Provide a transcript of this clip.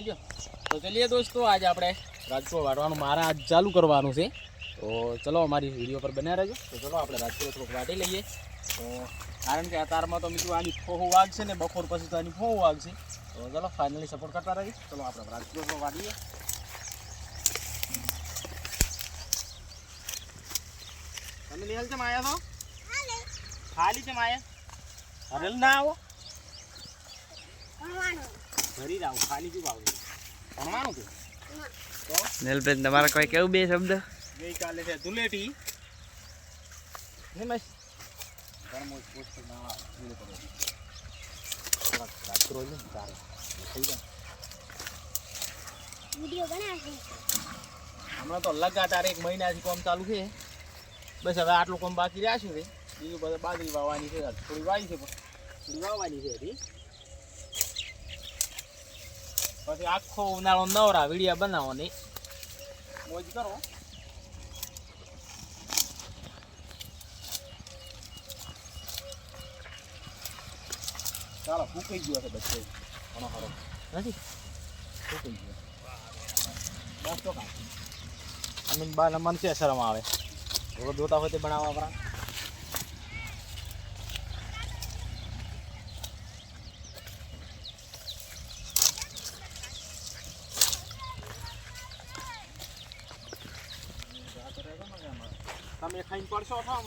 થઈ ગયો. તો ચલીએ દોસ્તો, આજે આપણે રાજકોટ વાટવાનું મારા આજ ચાલુ કરવાનું છે. તો ચલો અમારી વીડિયો પર બન્યા રહેજો. તો ચલો આપણે રાજકોટ થોડુંક વાટી લઈએ. તો કારણ કે અતારમાં તો મિત્રો આની ફોહો વાગશે ને, બપોર પછી તો આની ફોહો વાગશે તો ચલો ફાઇનલી સપોર્ટ કરતા રહીએ. ચલો, આપણે રાજકોટ પર વાટીએ. તમે નિહાલ છે માયા તો ખાલી છે માયા? હરેલ ના આવો ભરી જાવ ખાલી શું આવું ભણવાનું તો નીલબેન તમારે કોઈ કેવું બે શબ્દ? ગઈકાલે છે ધુલેટી. હિમેશ ગરમોજ પોસ્ટ ના વિડિયો કરો થોડાક રાત્રો છે ને તારે. થઈ જાય. હમણાં તો લગાતાર એક મહિનાથી કામ ચાલુ છે. બસ હવે આટલું કામ બાકી રહ્યા છે બીજું બધું બાજરી વાવવાની છે થોડી વાવી છે પણ. થોડી વાવવાની છે હજી? પછી આખો ઉનાળો નવરા વિડીયા બનાવવાની. મોજ કરો. ચાલો ફૂકાઈ ગયો છે બચ્ચે ઘણો સારો નથી? ફૂકાઈ ગયો. બસ તો કાંઈ. અમીન બા મન છે શરમ આવે? થોડો જોતા હોય તે બનાવવા પરા તમે ખાઈને પડશો આમાં